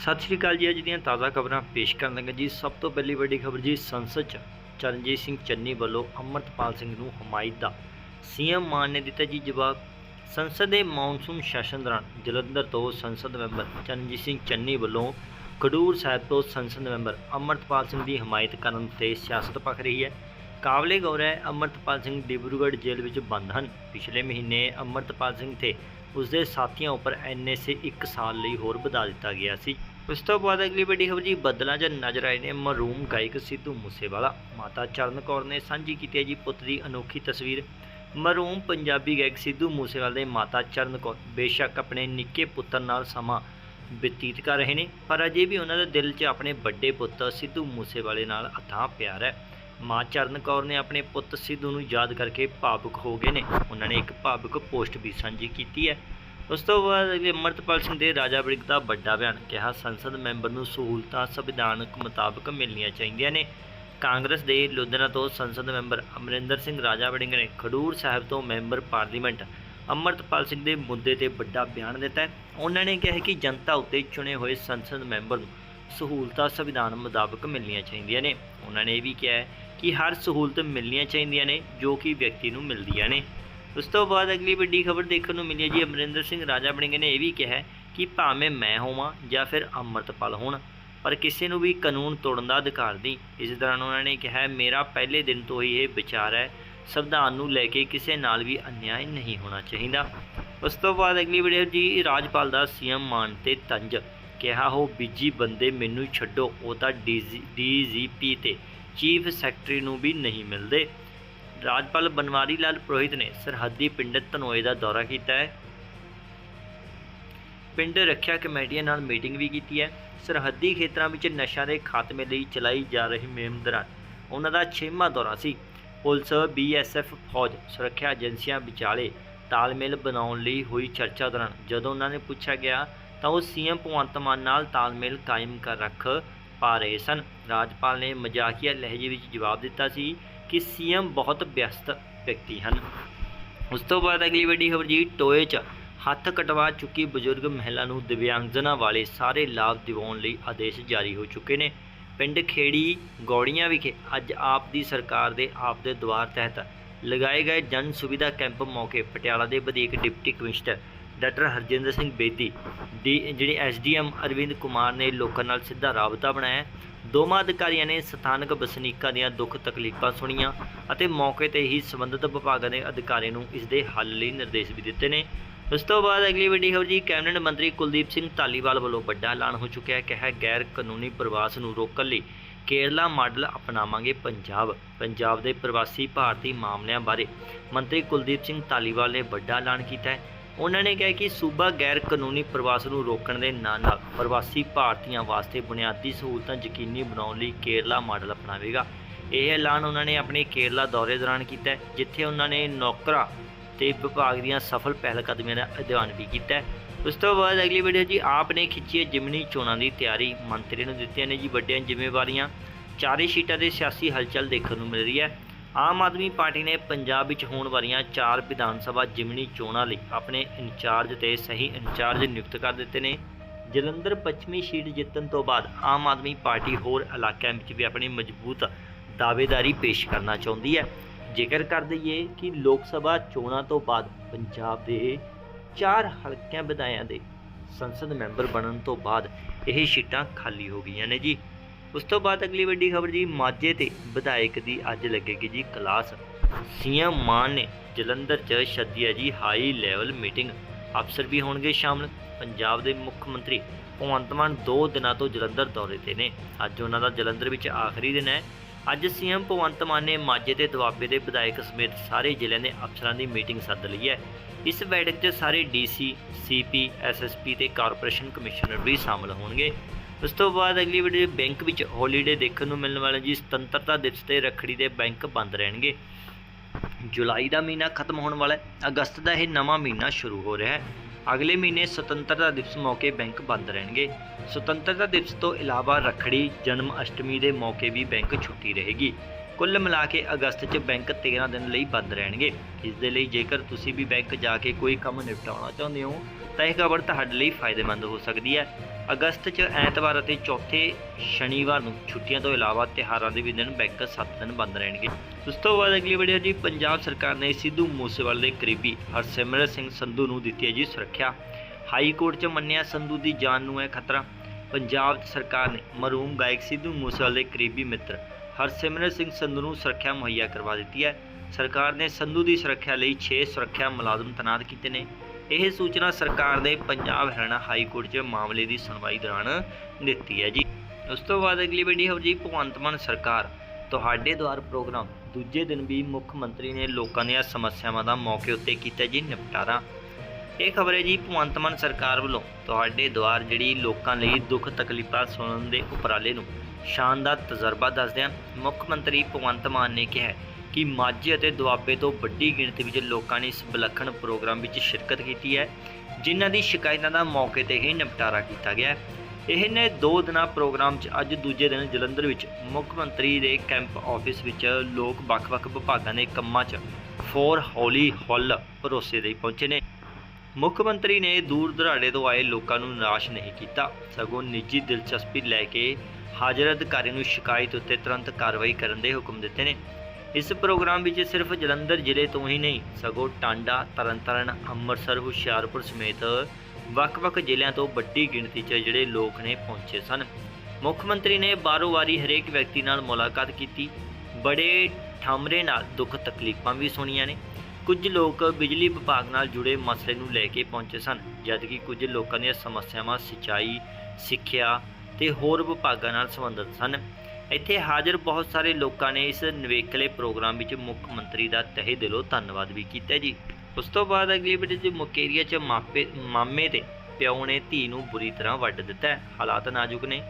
ਸਤਿ ਸ਼੍ਰੀ ਅਕਾਲ ਜੀ, ਅੱਜ ਦੀਆਂ ਤਾਜ਼ਾ ਖਬਰਾਂ ਪੇਸ਼ ਕਰਨ ਲੱਗੇ ਜੀ। ਸਭ ਤੋਂ ਪਹਿਲੀ ਵੱਡੀ ਖਬਰ ਜੀ, ਸੰਸਦ 'ਚ ਚਰਨਜੀਤ ਸਿੰਘ ਚੰਨੀ ਵੱਲੋਂ ਅਮਰਤਪਾਲ ਸਿੰਘ ਨੂੰ ਹਮਾਇਤ ਦਾ ਸੀਐਮ ਮਾਨ ਨੇ ਦਿੱਤਾ ਜੀ ਜਵਾਬ। ਸੰਸਦ ਦੇ ਮੌਨਸੂਨ ਸੈਸ਼ਨ ਦੌਰਾਨ ਜਲੰਧਰ ਤੋਂ ਸੰਸਦ ਮੈਂਬਰ ਚਰਨਜੀਤ ਸਿੰਘ ਚੰਨੀ ਵੱਲੋਂ ਖਡੂਰ ਸਾਹਿਬ ਤੋਂ ਸੰਸਦ ਮੈਂਬਰ ਅਮਰਤਪਾਲ ਸਿੰਘ ਦੀ ਹਮਾਇਤ ਕਰਨ ਤੇ ਸਿਆਸਤ ਪੱਕ ਰਹੀ ਹੈ। ਕਾਬਲੇ ਗੌਰ ਹੈ, ਅਮਰਤਪਾਲ ਸਿੰਘ ਡਿਬਰੂਗੜ੍ਹ ਜੇਲ੍ਹ ਵਿੱਚ ਬੰਦ ਹਨ। ਪਿਛਲੇ ਮਹੀਨੇ ਅਮਰਤਪਾਲ ਸਿੰਘ ਤੇ ਉਸਦੇ ਸਾਥੀਆਂ ਉੱਪਰ ਐਨਐਸਏ 1 ਸਾਲ ਲਈ ਹੋਰ ਵਧਾ ਦਿੱਤਾ ਗਿਆ ਸੀ। ਉਸ ਤੋਂ ਬਾਅਦ ਅਗਲੀ ਵੱਡੀ ਖਬਰ ਜੀ, ਬੱਦਲਾਂ 'ਚ ਨਜ਼ਰ ਆਏ ਨੇ ਮਰੂਮ ਗਾਇਕ ਸਿੱਧੂ ਮੂਸੇਵਾਲਾ। ਮਾਤਾ ਚਰਨ ਕੌਰ ਨੇ ਸਾਂਝੀ ਕੀਤੀ ਹੈ ਜੀ ਪੁੱਤ ਦੀ ਅਨੋਖੀ ਤਸਵੀਰ। ਮਰੂਮ ਪੰਜਾਬੀ ਗਾਇਕ ਸਿੱਧੂ ਮੂਸੇਵਾਲੇ ਦੇ ਮਾਤਾ ਚਰਨ ਕੌਰ ਬੇਸ਼ੱਕ ਆਪਣੇ ਨਿੱਕੇ ਪੁੱਤਰ ਨਾਲ ਸਮਾਂ ਬਤੀਤ ਕਰ ਰਹੇ ਨੇ, ਪਰ ਅਜੇ ਵੀ ਉਹਨਾਂ ਦੇ ਦਿਲ 'ਚ ਆਪਣੇ ਵੱਡੇ ਪੁੱਤਰ ਸਿੱਧੂ ਮੂਸੇਵਾਲੇ ਨਾਲ ਅਥਾਹ ਪਿਆਰ ਹੈ। ਮਾਂ ਚਰਨ ਕੌਰ ਨੇ ਆਪਣੇ ਪੁੱਤ ਸਿੱਧੂ ਨੂੰ ਯਾਦ ਕਰਕੇ ਭਾਵੁਕ ਹੋ ਗਏ ਨੇ। ਉਹਨਾਂ ਨੇ ਇੱਕ ਭਾਵੁਕ ਪੋਸਟ ਵੀ ਸਾਂਝੀ ਕੀਤੀ ਹੈ। ਉਸ ਤੋਂ ਬਾਅਦ ਅਗਲੇ ਅਮਰਤਪਾਲ ਸਿੰਘ ਦੇ ਰਾਜਾ ਵੜਿੰਗ ਦਾ ਵੱਡਾ ਬਿਆਨ ਕਿਹਾ, ਸੰਸਦ ਮੈਂਬਰ ਨੂੰ ਸਹੂਲਤਾਂ ਸੰਵਿਧਾਨਕ ਮੁਤਾਬਕ ਮਿਲਣੀਆਂ ਚਾਹੀਦੀਆਂ ਨੇ। ਕਾਂਗਰਸ ਦੇ ਲੁਧਿਆਣਾ ਤੋਂ ਸੰਸਦ ਮੈਂਬਰ ਅਮਰਿੰਦਰ ਸਿੰਘ ਰਾਜਾ ਵੜਿੰਗ ਨੇ ਖਡੂਰ ਸਾਹਿਬ ਤੋਂ ਮੈਂਬਰ ਪਾਰਲੀਮੈਂਟ ਅਮਰਤਪਾਲ ਸਿੰਘ ਦੇ ਮੁੱਦੇ ਤੇ ਵੱਡਾ ਬਿਆਨ ਦਿੱਤਾ ਉਹਨਾਂ ਨੇ ਕਿਹਾ ਕਿ ਜਨਤਾ ਉੱਤੇ ਚੁਣੇ ਹੋਏ ਸੰਸਦ ਮੈਂਬਰ ਨੂੰ ਸਹੂਲਤਾਂ ਸੰਵਿਧਾਨ ਮੁਤਾਬਕ ਮਿਲਣੀਆਂ ਚਾਹੀਦੀਆਂ ਨੇ। ਉਹਨਾਂ ਨੇ ਇਹ ਵੀ ਕਿਹਾ ਕਿ ਹਰ ਸਹੂਲਤ ਮਿਲਣੀਆਂ ਚਾਹੀਦੀਆਂ ਨੇ, ਜੋ ਕਿ ਵਿਅਕਤੀ ਨੂੰ ਮਿਲਦੀਆਂ ਨੇ। ਉਸ ਤੋਂ ਬਾਅਦ ਅਗਲੀ ਵੱਡੀ ਖਬਰ ਦੇਖਣ ਨੂੰ ਮਿਲੀ ਹੈ ਜੀ, ਅਮਰਿੰਦਰ ਸਿੰਘ ਰਾਜਾ ਵੜਿੰਗ ਨੇ। ਇਹ ਵੀ ਕਿਹਾ ਕਿ ਭਾਵੇਂ ਮੈਂ ਹੋਵਾਂ ਜਾਂ ਫਿਰ ਅਮਰਤਪਾਲ ਹੋਣ, ਪਰ ਕਿਸੇ ਨੂੰ ਵੀ ਕਾਨੂੰਨ ਤੋੜਨ ਦਾ ਅਧਿਕਾਰ ਨਹੀਂ। ਇਸ ਦੌਰਾਨ ਉਹਨਾਂ ਨੇ ਕਿਹਾ, ਮੇਰਾ ਪਹਿਲੇ ਦਿਨ ਤੋਂ ਹੀ ਇਹ ਵਿਚਾਰ ਹੈ, ਸੰਵਿਧਾਨ ਨੂੰ ਲੈ ਕੇ ਕਿਸੇ ਨਾਲ ਵੀ ਅਨਿਆਏ ਨਹੀਂ ਹੋਣਾ ਚਾਹੀਦਾ। ਉਸ ਤੋਂ ਬਾਅਦ ਅਗਲੀ ਵੀਡੀਓ ਜੀ, ਰਾਜਪਾਲ ਦਾ ਸੀਐਮ ਮਾਨ ਤੇ ਤੰਜ। ਕਿਹਾ, ਹੋ, ਬਿਜ਼ੀ ਬੰਦੇ ਮੈਨੂੰ ਛੱਡੋ। ਉਹ ਤਾਂ ਡੀਜੀਪੀ ਤੇ ਚੀਫ ਸੈਕਟਰੀ ਨੂੰ ਵੀ ਨਹੀਂ ਮਿਲਦੇ। ਰਾਜਪਾਲ ਬਨਵਾਰੀ ਲਾਲ ਪ੍ਰੋਹਿਤ ਨੇ ਸਰਹੱਦੀ ਪਿੰਡ ਧਨੋਏ ਦਾ ਦੌਰਾ ਕੀਤਾ ਹੈ। ਪਿੰਡ ਰੱਖਿਆ ਕਮੇਟੀਆਂ ਨਾਲ ਮੀਟਿੰਗ ਵੀ ਕੀਤੀ ਹੈ। ਸਰਹੱਦੀ ਖੇਤਰਾਂ ਵਿੱਚ ਨਸ਼ਾ ਦੇ ਖਾਤਮੇ ਲਈ ਚਲਾਈ ਜਾ ਰਹੀ ਮੁਹਿੰਮ ਦੌਰਾਨ ਉਹਨਾਂ ਦਾ 6ਵਾਂ ਦੌਰਾ ਸੀ। ਪੁਲਿਸ, ਬੀਐਸਐਫ, ਫੌਜ, ਸੁਰੱਖਿਆ ਏਜੰਸੀਆਂ ਵਿਚਾਲੇ ਤਾਲਮੇਲ ਬਣਾਉਣ ਲਈ ਹੋਈ ਚਰਚਾ ਦੌਰਾਨ ਜਦੋਂ ਉਹਨਾਂ ਨੇ ਪੁੱਛਿਆ ਗਿਆ, ਤਾਂ ਉਹ ਸੀਐਮ ਭਗਵੰਤ ਮਾਨ ਨਾਲ ਤਾਲਮੇਲ ਕਾਇਮ ਕਰ ਰੱਖ ਪਾ ਰਹੇ ਸਨ। ਰਾਜਪਾਲ ਨੇ ਮਜ਼ਾਕੀਆ ਲਹਿਜੇ ਵਿੱਚ ਜਵਾਬ ਦਿੱਤਾ ਸੀ ਕਿ ਸੀਐਮ ਬਹੁਤ ਵਿਅਸਤ ਵਿਅਕਤੀ ਹਨ। ਉਸ ਤੋਂ ਬਾਅਦ ਅਗਲੀ ਵੱਡੀ ਖਬਰ ਜੀ, ਟੋਏ 'ਚ ਹੱਥ ਕਟਵਾ ਚੁੱਕੀ ਬਜ਼ੁਰਗ ਮਹਿਲਾ ਨੂੰ ਦਿਵਿਆਂਗਜ਼ਨਾਂ ਵਾਲੇ ਸਾਰੇ ਲਾਭ ਦਿਵਾਉਣ ਲਈ ਆਦੇਸ਼ ਜਾਰੀ ਹੋ ਚੁੱਕੇ ਨੇ। ਪਿੰਡ ਖੇੜੀ ਗੌੜੀਆਂ ਵਿਖੇ ਅੱਜ ਆਪ ਦੀ ਸਰਕਾਰ ਦੇ ਆਪ ਦੇ ਦੁਆਰ ਤਹਿਤ ਲਗਾਏ ਗਏ ਜਨ ਸੁਵਿਧਾ ਕੈਂਪ ਮੌਕੇ ਪਟਿਆਲਾ ਦੇ ਵਧੀਕ deputy commissioner doctor Harjinder Singh Bedi ਦੀ ਜਿਹੜੇ ਐਸਡੀਐਮ ਅਰਵਿੰਦ ਕੁਮਾਰ ਨੇ ਲੋਕਾਂ ਨਾਲ ਸਿੱਧਾ ਰਾਬਤਾ ਬਣਾਇਆ ਦੋਵਾਂ ਅਧਿਕਾਰੀਆਂ ਨੇ ਸਥਾਨਕ ਵਸਨੀਕਾਂ ਦੀਆਂ ਦੁੱਖ ਤਕਲੀਫਾਂ ਸੁਣੀਆਂ ਅਤੇ ਮੌਕੇ ਤੇ ਹੀ ਸੰਬੰਧਿਤ ਵਿਭਾਗਾਂ ਦੇ ਅਧਿਕਾਰੀਆਂ ਨੂੰ ਇਸ ਦੇ ਹੱਲ ਲਈ ਨਿਰਦੇਸ਼ ਵੀ ਦਿੱਤੇ ਨੇ। ਇਸ ਤੋਂ ਬਾਅਦ ਅਗਲੀ ਵੱਡੀ ਖਬਰ ਜੀ, ਕੈਬਨਿਟ ਮੰਤਰੀ ਕੁਲਦੀਪ ਸਿੰਘ ਧਾਲੀਵਾਲ ਵੱਲੋਂ ਵੱਡਾ ਐਲਾਨ ਹੋ ਚੁੱਕਿਆ ਹੈ ਕਿ ਹੈ ਗੈਰ ਕਾਨੂੰਨੀ ਪ੍ਰਵਾਸ ਨੂੰ ਰੋਕਣ ਲਈ ਕੇਰਲਾ ਮਾਡਲ ਅਪਣਾਵਾਂਗੇ ਪੰਜਾਬ ਪੰਜਾਬ ਦੇ ਪ੍ਰਵਾਸੀ ਭਾਰਤੀ ਮਾਮਲਿਆਂ ਬਾਰੇ। ਮੰਤਰੀ ਕੁਲਦੀਪ ਸਿੰਘ ਧਾਲੀਵਾਲ ਨੇ ਵੱਡਾ ਐਲਾਨ ਕੀਤਾ ਹੈ। ਉਹਨਾਂ ਨੇ ਕਿਹਾ ਕਿ ਸੂਬਾ ਗੈਰ ਕਾਨੂੰਨੀ ਪ੍ਰਵਾਸ ਨੂੰ ਰੋਕਣ ਦੇ ਨਾਲ ਨਾਲ ਪ੍ਰਵਾਸੀ ਭਾਰਤੀਆਂ ਵਾਸਤੇ ਬੁਨਿਆਦੀ ਸਹੂਲਤਾਂ ਯਕੀਨੀ ਬਣਾਉਣ ਲਈ ਕੇਰਲਾ ਮਾਡਲ ਅਪਣਾਵੇਗਾ। ਇਹ ਐਲਾਨ ਉਹਨਾਂ ਨੇ ਆਪਣੇ ਕੇਰਲਾ ਦੌਰੇ ਦੌਰਾਨ ਕੀਤਾ ਜਿੱਥੇ ਉਹਨਾਂ ਨੇ ਨੌਕਰਾਂ ਤੇ ਵਿਭਾਗ ਦੀਆਂ ਸਫਲ ਪਹਿਲਕਦਮੀਆਂ ਦਾ ਅਧਿਐਨ ਵੀ ਕੀਤਾ ਉਸ ਤੋਂ ਬਾਅਦ ਅਗਲੀ ਵੀਡੀਓ ਜੀ ਆਪ ਨੇ ਖਿੱਚੀ ਹੈ ਜਿਮਨੀ ਚੋਣਾਂ ਦੀ ਤਿਆਰੀ। ਮੰਤਰੀ ਨੂੰ ਦਿੱਤੀਆਂ ਨੇ ਜੀ ਵੱਡੀਆਂ ਜ਼ਿੰਮੇਵਾਰੀਆਂ। ਚਾਰੇ ਸੀਟਾਂ ਦੇ ਸਿਆਸੀ ਹਲਚਲ ਦੇਖਣ ਨੂੰ ਮਿਲ ਰਹੀ ਹੈ। ਆਮ ਆਦਮੀ ਪਾਰਟੀ ਨੇ ਪੰਜਾਬ ਵਿੱਚ ਹੋਣ ਵਾਲੀਆਂ ਚਾਰ ਵਿਧਾਨ ਸਭਾ ਜਿਮਨੀ ਚੋਣਾਂ ਲਈ ਆਪਣੇ ਇੰਚਾਰਜ ਤੇ ਸਹੀ ਇੰਚਾਰਜ ਨਿਯੁਕਤ ਕਰ ਦਿੱਤੇ ਨੇ। ਜਲੰਧਰ ਪੱਛਮੀ ਸੀਟ ਜਿੱਤਣ ਤੋਂ ਬਾਅਦ ਆਮ ਆਦਮੀ ਪਾਰਟੀ ਹੋਰ ਇਲਾਕਿਆਂ ਵਿੱਚ ਵੀ ਆਪਣੀ ਮਜ਼ਬੂਤ ਦਾਅਵੇਦਾਰੀ ਪੇਸ਼ ਕਰਨਾ ਚਾਹੁੰਦੀ ਹੈ। ਜ਼ਿਕਰ ਕਰ ਦਈਏ ਕਿ ਲੋਕ ਸਭਾ ਚੋਣਾਂ ਤੋਂ ਬਾਅਦ ਪੰਜਾਬ ਦੇ ਚਾਰ ਹਲਕਿਆਂ ਵਿਧਾਇਆਂ ਦੇ ਸੰਸਦ ਮੈਂਬਰ ਬਣਨ ਤੋਂ ਬਾਅਦ ਇਹ ਸੀਟਾਂ ਖਾਲੀ ਹੋ ਗਈਆਂ ਨੇ ਜੀ। ਉਸ ਤੋਂ ਬਾਅਦ ਅਗਲੀ ਵੱਡੀ ਖਬਰ ਜੀ ਮਾਝੇ ਤੇ ਵਿਧਾਇਕ ਦੀ ਅੱਜ ਲੱਗੇਗੀ ਜੀ ਕਲਾਸ। ਸੀਐਮ ਮਾਨ ਨੇ ਜਲੰਧਰ 'ਚ ਸੱਦੀ ਹੈ ਜੀ ਹਾਈ ਲੈਵਲ ਮੀਟਿੰਗ। ਅਫਸਰ ਵੀ ਹੋਣਗੇ ਸ਼ਾਮਲ। ਪੰਜਾਬ ਦੇ ਮੁੱਖ ਮੰਤਰੀ ਭਗਵੰਤ ਮਾਨ 2 ਦਿਨਾਂ ਤੋਂ ਜਲੰਧਰ ਦੌਰੇ ਤੇ ਨੇ। ਅੱਜ ਉਹਨਾਂ ਦਾ ਜਲੰਧਰ ਵਿੱਚ ਆਖਰੀ ਦਿਨ ਹੈ। ਅੱਜ ਸੀਐਮ ਭਗਵੰਤ ਮਾਨ ਨੇ ਮਾਝੇ ਤੇ ਦੁਆਬੇ ਦੇ ਵਿਧਾਇਕ ਸਮੇਤ ਸਾਰੇ ਜ਼ਿਲ੍ਹਿਆਂ ਦੇ ਅਫਸਰਾਂ ਦੀ ਮੀਟਿੰਗ ਸੱਦ ਲਈ ਹੈ। ਇਸ ਬੈਠਕ 'ਚ ਸਾਰੇ ਡੀਸੀ, ਸੀਪੀ, ਐਸਐਸਪੀ ਤੇ ਕਾਰਪੋਰੇਸ਼ਨ ਕਮਿਸ਼ਨਰ ਵੀ ਸ਼ਾਮਲ ਹੋਣਗੇ। ਉਸ ਤੋਂ ਬਾਅਦ ਅਗਲੀ ਵੀਡੀਓ ਬੈਂਕ ਵਿੱਚ ਹੌਲੀਡੇ ਦੇਖਣ ਨੂੰ ਮਿਲਣ ਵਾਲਾ ਜੀ ਸੁਤੰਤਰਤਾ ਦਿਵਸ ਤੇ ਰੱਖੜੀ ਦੇ ਬੈਂਕ ਬੰਦ ਰਹਿਣਗੇ। ਜੁਲਾਈ ਦਾ ਮਹੀਨਾ ਖਤਮ ਹੋਣ ਵਾਲਾ ਹੈ। ਅਗਸਤ ਦਾ ਇਹ ਨਵਾਂ ਮਹੀਨਾ ਸ਼ੁਰੂ ਹੋ ਰਿਹਾ ਹੈ। ਅਗਲੇ ਮਹੀਨੇ ਸੁਤੰਤਰਤਾ ਦਿਵਸ ਮੌਕੇ ਬੈਂਕ ਬੰਦ ਰਹਿਣਗੇ। ਸੁਤੰਤਰਤਾ ਦਿਵਸ ਤੋਂ ਇਲਾਵਾ ਰੱਖੜੀ, ਜਨਮ ਅਸ਼ਟਮੀ ਦੇ ਮੌਕੇ ਵੀ ਬੈਂਕ ਛੁੱਟੀ ਰਹੇਗੀ। ਕੁੱਲ ਮਿਲਾ ਕੇ ਅਗਸਤ 'ਚ ਬੈਂਕ 13 ਦਿਨ ਲਈ ਬੰਦ ਰਹਿਣਗੇ। ਇਸ ਦੇ ਲਈ ਜੇਕਰ ਤੁਸੀਂ ਵੀ ਬੈਂਕ ਜਾ ਕੇ ਕੋਈ ਕੰਮ ਨਿਪਟਾਉਣਾ ਚਾਹੁੰਦੇ ਹੋ, ਤਾਂ ਇਹ ਖਬਰ ਤੁਹਾਡੇ ਲਈ ਫਾਇਦੇਮੰਦ ਹੋ ਸਕਦੀ ਹੈ। ਅਗਸਤ 'ਚ ਐਤਵਾਰ ਅਤੇ ਚੌਥੇ ਸ਼ਨੀਵਾਰ ਨੂੰ ਛੁੱਟੀਆਂ ਤੋਂ ਇਲਾਵਾ ਤਿਉਹਾਰਾਂ ਦੇ ਵੀ ਦਿਨ ਬੈਂਕ 7 ਦਿਨ ਬੰਦ ਰਹਿਣਗੇ। ਉਸ ਤੋਂ ਬਾਅਦ ਅਗਲੀ ਵੀਡੀਓ ਜੀ, ਪੰਜਾਬ ਸਰਕਾਰ ਨੇ ਸਿੱਧੂ ਮੂਸੇਵਾਲੇ ਦੇ ਕਰੀਬੀ ਹਰਸਿਮਰਤ ਸਿੰਘ ਸੰਧੂ ਨੂੰ ਦਿੱਤੀ ਹੈ ਜੀ ਸੁਰੱਖਿਆ। ਹਾਈ ਕੋਰਟ 'ਚ ਮੰਨਿਆ ਸੰਧੂ ਦੀ ਜਾਨ ਨੂੰ ਹੈ ਖਤਰਾ। ਪੰਜਾਬ ਸਰਕਾਰ ਨੇ ਮਰਹੂਮ ਗਾਇਕ ਸਿੱਧੂ ਮੂਸੇਵਾਲੇ ਦੇ ਕਰੀਬੀ ਮਿੱਤਰ ਹਰਸਿਮਰਤ ਸਿੰਘ ਸੰਧੂ ਨੂੰ ਸੁਰੱਖਿਆ ਮੁਹੱਈਆ ਕਰਵਾ ਦਿੱਤੀ ਹੈ। ਸਰਕਾਰ ਨੇ ਸੰਧੂ ਦੀ ਸੁਰੱਖਿਆ ਲਈ 6 ਸੁਰੱਖਿਆ ਮੁਲਾਜ਼ਮ ਤੈਨਾਤ ਕੀਤੇ ਨੇ। ਇਹ ਸੂਚਨਾ ਸਰਕਾਰ ਦੇ ਪੰਜਾਬ ਹਰਿਆਣਾ ਹਾਈ ਕੋਰਟ 'ਚ ਮਾਮਲੇ ਦੀ ਸੁਣਵਾਈ ਦੌਰਾਨ ਦਿੱਤੀ ਹੈ ਜੀ। ਉਸ ਤੋਂ ਬਾਅਦ ਅਗਲੀ ਵੱਡੀ ਖਬਰ ਜੀ, ਭਗਵੰਤ ਮਾਨ ਸਰਕਾਰ। ਤੁਹਾਡੇ ਦੁਆਰ ਪ੍ਰੋਗਰਾਮ ਦੂਜੇ ਦਿਨ ਵੀ ਮੁੱਖ ਮੰਤਰੀ ਨੇ ਲੋਕਾਂ ਦੀਆਂ ਸਮੱਸਿਆਵਾਂ ਦਾ ਮੌਕੇ ਉੱਤੇ ਕੀਤਾ ਜੀ ਨਿਪਟਾਰਾ। ਇਹ ਖਬਰ ਹੈ ਜੀ, ਭਗਵੰਤ ਮਾਨ ਸਰਕਾਰ ਵੱਲੋਂ ਤੁਹਾਡੇ ਦੁਆਰ ਜਿਹੜੀ ਲੋਕਾਂ ਲਈ ਦੁੱਖ ਤਕਲੀਫਾਂ ਸੁਣਨ ਦੇ ਉਪਰਾਲੇ ਨੂੰ ਸ਼ਾਨਦਾਰ ਤਜਰਬਾ ਦੱਸਦਿਆਂ ਮੁੱਖ ਮੰਤਰੀ ਭਗਵੰਤ ਮਾਨ ਨੇ ਕਿਹਾ ਕਿ ਮਾਝੇ ਅਤੇ ਦੁਆਬੇ ਤੋਂ ਵੱਡੀ ਗਿਣਤੀ ਵਿੱਚ ਲੋਕਾਂ ਨੇ ਇਸ ਵਿਲੱਖਣ ਪ੍ਰੋਗਰਾਮ ਵਿੱਚ ਸ਼ਿਰਕਤ ਕੀਤੀ ਹੈ, ਜਿਨ੍ਹਾਂ ਦੀ ਸ਼ਿਕਾਇਤਾਂ ਦਾ ਮੌਕੇ ਤੇ ਹੀ ਨਿਪਟਾਰਾ ਕੀਤਾ ਗਿਆ ਹੈ। ਇਹ ਨੇ ਦੋ ਦਿਨਾਂ ਪ੍ਰੋਗਰਾਮ 'ਚ ਅੱਜ ਦੂਜੇ ਦਿਨ ਜਲੰਧਰ ਵਿੱਚ ਮੁੱਖ ਮੰਤਰੀ ਦੇ ਕੈਂਪ ਆਫਿਸ ਵਿੱਚ ਲੋਕ ਵੱਖ-ਵੱਖ ਵਿਭਾਗਾਂ ਦੇ ਕੰਮਾਂ 'ਚ ਫੋਰ ਹੌਲੀ ਹੌਲ ਭਰੋਸੇ ਦੇ ਪਹੁੰਚੇ ਨੇ। ਮੁੱਖ ਮੰਤਰੀ ਨੇ ਦੂਰ ਦਰਾੜੇ ਤੋਂ ਆਏ ਲੋਕਾਂ ਨੂੰ ਨਿਰਾਸ਼ ਨਹੀਂ ਕੀਤਾ। ਸਗੋਂ ਨਿੱਜੀ ਦਿਲਚਸਪੀ ਲੈ ਕੇ ਹਾਜ਼ਰ ਅਧਿਕਾਰੀ ਨੂੰ ਸ਼ਿਕਾਇਤ ਉੱਤੇ ਤੁਰੰਤ ਕਾਰਵਾਈ ਕਰਨ ਦੇ ਹੁਕਮ ਦਿੱਤੇ ਨੇ। ਇਸ ਪ੍ਰੋਗਰਾਮ ਵਿੱਚ ਸਿਰਫ ਜਲੰਧਰ ਜ਼ਿਲ੍ਹੇ ਤੋਂ ਹੀ ਨਹੀਂ, ਸਗੋਂ ਟਾਂਡਾ, ਤਰਨਤਾਰਨ, ਅੰਮ੍ਰਿਤਸਰ, ਹੁਸ਼ਿਆਰਪੁਰ ਸਮੇਤ ਵੱਖ-ਵੱਖ ਜ਼ਿਲ੍ਹਿਆਂ ਤੋਂ ਵੱਡੀ ਗਿਣਤੀ 'ਚ ਜਿਹੜੇ ਲੋਕ ਨੇ ਪਹੁੰਚੇ ਸਨ। ਮੁੱਖ ਮੰਤਰੀ ਨੇ ਬਾਰੋ-ਵਾਰੀ ਹਰੇਕ ਵਿਅਕਤੀ ਨਾਲ ਮੁਲਾਕਾਤ ਕੀਤੀ। ਬੜੇ ਠਾਮਰੇ ਨਾਲ ਦੁੱਖ ਤਕਲੀਫਾਂ ਵੀ ਸੁਣੀਆਂ ਨੇ। ਕੁਝ ਲੋਕ ਬਿਜਲੀ ਵਿਭਾਗ ਨਾਲ ਜੁੜੇ ਮਸਲੇ ਨੂੰ ਲੈ ਕੇ ਪਹੁੰਚੇ ਸਨ, ਜਦਕਿ ਕੁਝ ਲੋਕਾਂ ਦੀਆਂ ਸਮੱਸਿਆਵਾਂ ਸਿੰਚਾਈ, ਸਿੱਖਿਆ ਤੇ ਹੋਰ ਵਿਭਾਗਾਂ ਨਾਲ ਸੰਬੰਧਿਤ ਸਨ। ਇੱਥੇ ਹਾਜ਼ਰ ਬਹੁਤ ਸਾਰੇ ਲੋਕਾਂ ਨੇ ਇਸ ਨਿਵੇਕਲੇ ਪ੍ਰੋਗਰਾਮ ਵਿੱਚ ਮੁੱਖ ਮੰਤਰੀ ਦਾ ਤਹਿ ਦਿਲੋਂ ਧੰਨਵਾਦ ਵੀ ਕੀਤਾ ਜੀ। ਉਸ ਤੋਂ ਬਾਅਦ ਅਗਲੀ ਵੀਡੀਓ 'ਚ ਮੁਕੇਰੀਆ 'ਚ ਮਾਪੇ, ਮਾਮੇ ਦੇ ਪਿਓ ਨੇ ਧੀ ਨੂੰ ਬੁਰੀ ਤਰ੍ਹਾਂ ਵੱਢ ਦਿੱਤਾ ਹਾਲਾਤ ਨਾਜ਼ੁਕ ਨੇ।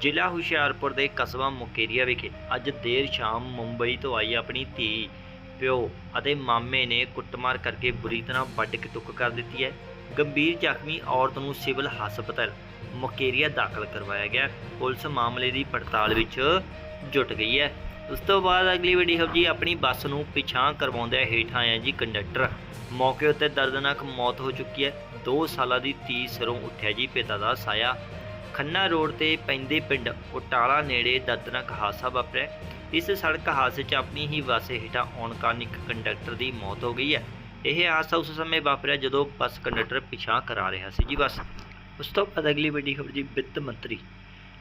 ਜ਼ਿਲ੍ਹਾ ਹੁਸ਼ਿਆਰਪੁਰ ਦੇ ਕਸਬਾ ਮੁਕੇਰੀਆ ਵਿਖੇ ਅੱਜ ਦੇਰ ਸ਼ਾਮ ਮੁੰਬਈ ਤੋਂ ਆਈ ਆਪਣੀ ਧੀ, ਪਿਓ ਅਤੇ ਮਾਮੇ ਨੇ ਕੁੱਟਮਾਰ ਕਰਕੇ ਬੁਰੀ ਤਰ੍ਹਾਂ ਵੱਢ ਕੇ ਟੁੱਕ ਕਰ ਦਿੱਤੀ ਹੈ। ਗੰਭੀਰ ਜ਼ਖਮੀ ਔਰਤ ਨੂੰ ਸਿਵਲ ਹਸਪਤਾਲ ਮੁਕੇਰੀਆ ਦਾਖਲ ਕਰਵਾਇਆ ਗਿਆ। ਪੁਲਿਸ ਮਾਮਲੇ ਦੀ ਪੜਤਾਲ ਵਿੱਚ ਜੁਟ ਗਈ ਹੈ। ਉਸ ਤੋਂ ਬਾਅਦ ਅਗਲੀ ਵੀਡੀਓ ਜੀ, ਆਪਣੀ ਬੱਸ ਨੂੰ ਪਿਛਾਂ ਕਰਵਾਉਂਦਿਆਂ ਹੇਠਾਂ ਆਇਆ ਜੀ ਕੰਡਕਟਰ। ਮੌਕੇ ਉੱਤੇ ਦਰਦਨਾਕ ਮੌਤ ਹੋ ਚੁੱਕੀ ਹੈ। 2 ਸਾਲਾਂ ਦੀ ਧੀ ਸਿਰੋਂ ਉੱਠਿਆ ਜੀ, ਪਿਤਾ ਦਾ ਸਾਇਆ। ਖੰਨਾ ਰੋਡ ਤੇ ਪੈਂਦੇ ਪਿੰਡ ਉਟਾਲਾ ਨੇੜੇ ਦਰਦਨਾਕ ਹਾਦਸਾ ਵਾਪਰਿਆ। ਇਸ ਸੜਕ ਹਾਦਸੇ 'ਚ ਆਪਣੀ ਹੀ ਬੱਸ ਹੇਠਾਂ ਆਉਣ ਕਾਰਨ ਇੱਕ ਕੰਡਕਟਰ ਦੀ ਮੌਤ ਹੋ ਗਈ ਹੈ। ਇਹ ਹਾਦਸਾ ਉਸ ਸਮੇਂ ਵਾਪਰਿਆ ਜਦੋਂ ਬੱਸ ਕੰਡਕਟਰ ਪਿਛਾਂ ਕਰਾ ਰਿਹਾ ਸੀ ਜੀ ਬੱਸ। ਉਸ ਤੋਂ ਬਾਅਦ ਅਗਲੀ ਵੱਡੀ ਖਬਰ ਜੀ, ਵਿੱਤ ਮੰਤਰੀ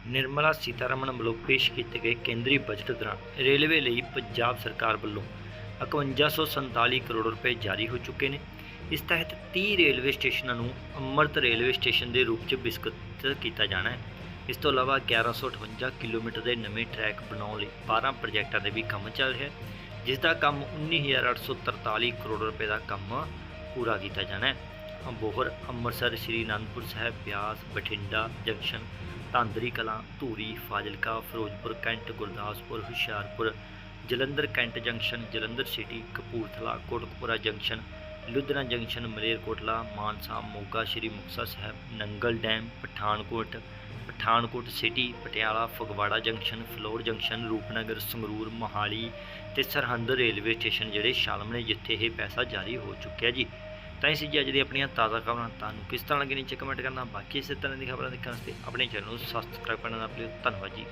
ਨਿਰਮਲਾ ਸੀਤਾਰਮਨ ਵੱਲੋਂ ਪੇਸ਼ ਕੀਤੇ ਗਏ ਕੇਂਦਰੀ ਬਜਟ ਦੌਰਾਨ ਰੇਲਵੇ ਲਈ ਪੰਜਾਬ ਸਰਕਾਰ ਵੱਲੋਂ 5147 ਕਰੋੜ ਰੁਪਏ ਜਾਰੀ ਹੋ ਚੁੱਕੇ ਨੇ। ਇਸ ਤਹਿਤ 30 ਰੇਲਵੇ ਸਟੇਸ਼ਨਾਂ ਨੂੰ ਅੰਮ੍ਰਿਤ ਰੇਲਵੇ ਸਟੇਸ਼ਨ ਦੇ ਰੂਪ 'ਚ ਵਿਕਸਿਤ ਕੀਤਾ ਜਾਣਾ ਹੈ। ਇਸ ਤੋਂ ਇਲਾਵਾ 1158 ਕਿਲੋਮੀਟਰ ਦੇ ਨਵੇਂ ਟਰੈਕ ਬਣਾਉਣ ਲਈ 12 ਪ੍ਰੋਜੈਕਟਾਂ ਦੇ ਵੀ ਕੰਮ ਚੱਲ ਰਿਹਾ ਹੈ, ਜਿਸ ਦਾ ਕੰਮ 19843 ਕਰੋੜ ਰੁਪਏ ਦਾ ਕੰਮ ਪੂਰਾ ਕੀਤਾ ਜਾਣਾ ਹੈ। Abohar, Amritsar, Shri Anandpur Sahib, Beas, Bathinda, junction, Dhandari Kalan, Dhuri, Fazilka, Ferozepur cantt, Gurdaspur, Hoshiarpur, Jalandhar cantt junction, Jalandhar city, Kapurthala, Kotkapura junction, Ludhiana junction, Malerkotla, Mansa, Moga, Shri Muktsar Sahib, Nangal dam, Pathankot Pathankot city, Patiala, Phagwara junction, Phillaur junction, Rupnagar, Sangrur, Mohali ਤੇ Sirhind railway station ਜਿਹੜੇ ਸ਼ਾਮਲ ਨੇ, ਜਿੱਥੇ ਇਹ ਪੈਸਾ ਜਾਰੀ ਹੋ ਚੁੱਕਿਆ ਜੀ। ਤਾਂ ਇਸ ਜੀ ਅੱਜ ਦੀ ਆਪਣੀਆਂ ਤਾਜ਼ਾ ਖਬਰਾਂ ਤੁਹਾਨੂੰ ਕਿਸ ਤਰ੍ਹਾਂ ਲੱਗੀ ਨੀਚੇ ਕਮੈਂਟ ਕਰਨਾ। ਬਾਕੀ ਇਸੇ ਤਰ੍ਹਾਂ ਦੀ ਖਬਰਾਂ ਦੇਖਣ ਵਾਸਤੇ ਆਪਣੇ ਚੈਨਲ ਨੂੰ ਸਬਸਕ੍ਰਾਈਬ ਕਰਨਾ ਨਾ ਭੁੱਲਿਓ। ਧੰਨਵਾਦ ਜੀ।